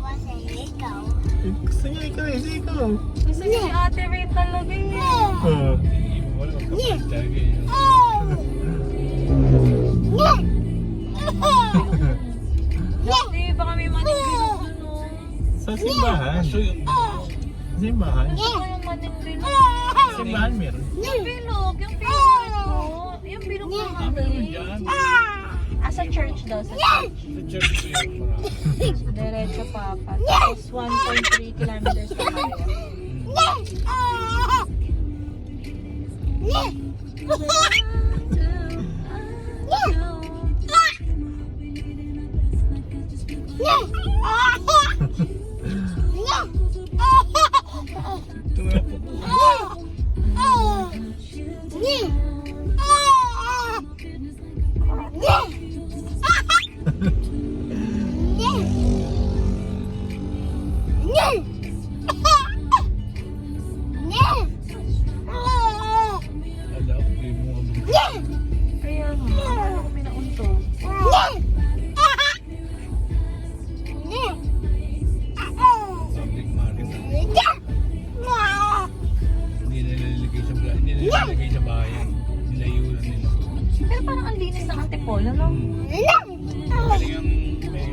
kasi ikaw. Eh, gusto niya ikaw eh, si ikaw. Gusto niya si Ate Ray talaga eh. Oo. Dati, baka may maningginog dun oh. Sa simbahan. Simbahan. Ano yung maningginog? Simbahan meron. Yung bilog, yung bilog. Yung bilog ko. Ah, meron dyan. Ah. Ah, sa church daw, sa church. Sa church yun. Diretso pa pa. Tapos 1.3 kilometers pa kami. Tumaya linis ng antipolo, no? Mayor.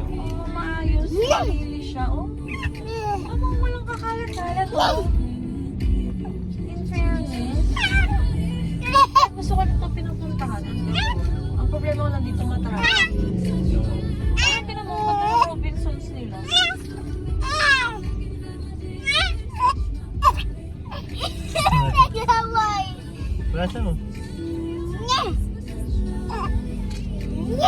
Oh, maayos. Malinis siya, oh. Amang walang kakalat-kalat, oh. In fairness, gusto ko nito pinupuntahan. Ang problema ko lang dito matraffic. Ay, pinamumata ng Robinsons nila. Wala siya mo.